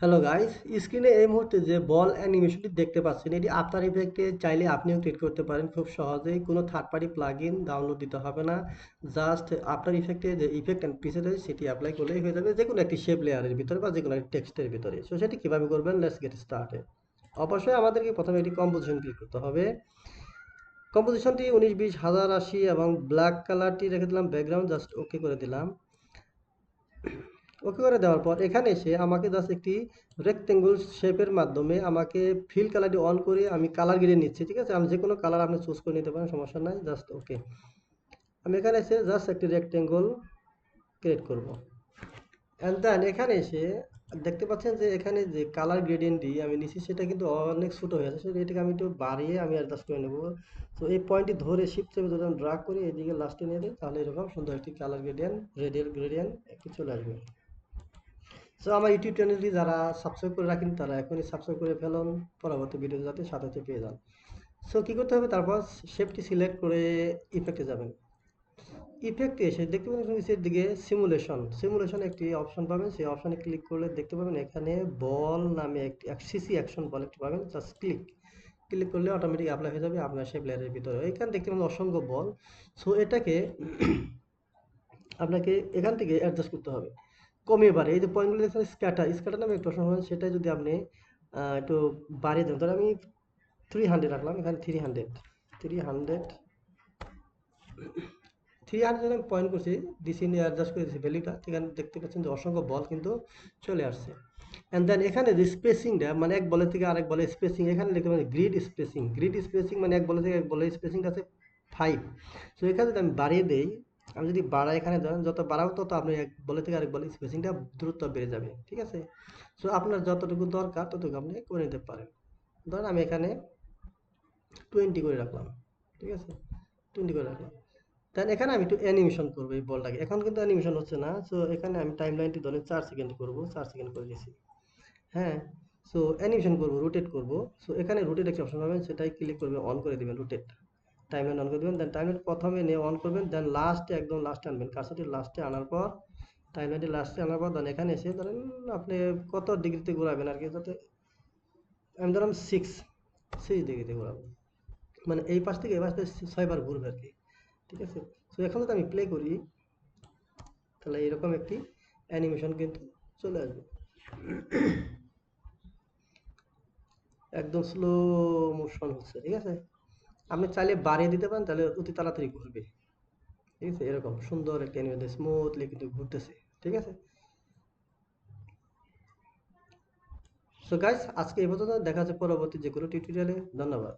Hello guys স্ক্রিনে এই মুহূর্তে যে বল অ্যানিমেশনটি দেখতে পাচ্ছেন, এটি আফটার ইফেক্টে চাইলে আপনিও ক্রিয়েট করতে পারেন। খুব সহজেই কোনো third party plug in download দিতে হবে না। জাস্ট আফটার ইফেক্টে যে ইফেক্ট অ্যান্ড প্রিসেট আছে, সেটি অ্যাপ্লাই করলেই হয়ে যাবে যে কোনো একটি শেপ লেয়ারের ভিতরে বা যে কোনো একটি টেক্সটের ভিতরে। সো সেটি কীভাবে করবেন? লেটস গেট স্টার্টেড অবশ্যই আমাদেরকে প্রথমে এটি কম্পোজিশন ক্লিক করতে হবে। কম্পোজিশনটি উনিশ, বিশ, হাজার, আশি এবং ব্ল্যাক কালারটি রেখে দিলাম। ব্যাকগ্রাউন্ড জাস্ট ওকে করে দিলাম। ওকে করে দেওয়ার পর এখানে এসে আমাকে জাস্ট একটি রেক্টেঙ্গুল শেপের মাধ্যমে আমাকে ফিল কালারটি অন করে আমি কালার গিরে নিচ্ছি, ঠিক আছে? আমি যে কোনো কালার আপনি চুজ করে নিতে পারেন, সমস্যা নাই জাস্ট ওকে আমি এখানে এসে জাস্ট একটি রেক্টেঙ্গল ক্রিয়েট করব। অ্যান্ড দেন এখানে এসে দেখতে পাচ্ছেন যে এখানে যে কালার গ্রেডিয়েন্টটি আমি নিচ্ছি, সেটা কিন্তু অনেক ছোটো হয়ে সেটা এটাকে আমি একটু বাড়িয়ে আমি অ্যাডজাস্ট করে নেব। তো এই পয়েন্টটি ধরে শিফট চেপে যদি আমি ড্রাগ করি, এদিকে লাস্টে নিয়ে দিই তাহলে এরকম সুন্দর একটি কালার গ্রেডিয়েন্ট রেডিয়াল গ্রেডিয়েন্ট একটু চলে আসবে। সো আমার ইউটিউব চ্যানেলটি যারা সাবস্ক্রাইব করে রাখেন, তারা এখনই সাবস্ক্রাইব করে ফেলুন। পরবর্তী ভিডিও যাতে সাথে পেয়ে যান। সো কী করতে হবে? তারপর শেপটি সিলেক্ট করে ইফেক্টে যাবেন। ইফেক্টে এসে দেখতে পাবেন নিচের দিকে সিমুলেশন সিমুলেশন একটি অপশন পাবেন। সেই অপশনে ক্লিক করলে দেখতে পাবেন এখানে বল নামে একটি সিসি অ্যাকশন বল একটি পাবেন। জাস্ট ক্লিক ক্লিক করলে অটোমেটিক অ্যাপ্লাই হয়ে যাবে আপনার শেপ লেয়ারের ভিতরে। এখানে দেখতে পাবেন অসংখ্য বল সো এটাকে আপনাকে এখান থেকে অ্যাডজাস্ট করতে হবে। কমিয়ে বাড়ে। এই যে পয়েন্টগুলো দেখছেন স্ক্যাটার স্ক্যাটার নামে একটু অপশন সেটা যদি আপনি একটু বাড়িয়ে দেন, তাহলে আমি থ্রি হান্ড্রেড রাখলাম, এখানে three hundred three hundred three hundred আমি পয়েন্ট করছি ডিসি নিয়ে অ্যাডজাস্ট করে দিচ্ছি ভ্যালুটা এখানে দেখতে পাচ্ছেন যে অসংখ্য বল কিন্তু চলে আসছে। অ্যান্ড দেন এখানে যে স্পেসিংটা মানে এক বলের থেকে আরেক বলের স্পেসিং এখানে দেখতে পাচ্ছি গ্রিড স্পেসিং গ্রিড স্পেসিং মানে এক বলের থেকে এক বলের স্পেসিংটা আছে ফাইভ সো এখানে যদি আমি বাড়িয়ে দেই আমি যদি বাড়াই এখানে যত বাড়াবো তত আপনি এক বলে থেকে আরেক বলে স্পেসিংটা দ্রুত বেড়ে যাবে, ঠিক আছে? সো আপনার যতটুকু দরকার ততটুকু আপনি করে নিতে পারেন। ধরেন আমি এখানে টোয়েন্টি করে রাখলাম, ঠিক আছে? টোয়েন্টি করে রাখলাম। দেন এখানে আমি একটু অ্যানিমেশন করব এই বলটাকে। এখন কিন্তু অ্যানিমেশন হচ্ছে না সো এখানে আমি টাইম লাইনটি ধরেন চার সেকেন্ড করব, চার সেকেন্ড করে দিয়েছি। হ্যাঁ? সো অ্যানিমেশন করব রোটেট করব। সো এখানে রোটেট একটা অপশন পাবেন, সেটাই ক্লিক করবে অন করে দেবেন রোটেট টাইমলাইন অন করে দেবেন দেন টাইমলাইন প্রথমে নিয়ে অন করবেন দেন লাস্টে একদম লাস্টে আনবেন। কার্সারটি লাস্টে আনার পর টাইমলাইনটি লাস্টে আনার পর দেন এখানে এসে ধরেন আপনি কত ডিগ্রিতে ঘোরাবেন আর কি, যাতে আমি ধরলাম সিক্স সিক্স ডিগ্রিতে ঘোরাবো। মানে এই পাশ থেকে এই পাশ থেকে ছয়বার ঘুরবে আর কি, ঠিক আছে? তো এখন যদি আমি প্লে করি, তাহলে এরকম একটি অ্যানিমেশন কিন্তু চলে আসবে। একদম স্লো মোশন হচ্ছে, ঠিক আছে? আপনি চাইলে বাড়িয়ে দিতে পারেন, তাহলে অতি তাড়াতাড়ি ঘুরবে। ঠিক আছে? এরকম সুন্দর একটা অ্যানিমেশন স্মুথলি কিন্তু ঘুরতেছে। ঠিক আছে? সো গাইস আজকে এই পর্যন্ত। দেখা যাচ্ছে পরবর্তী যে কোনো টিউটোরিয়ালে ধন্যবাদ।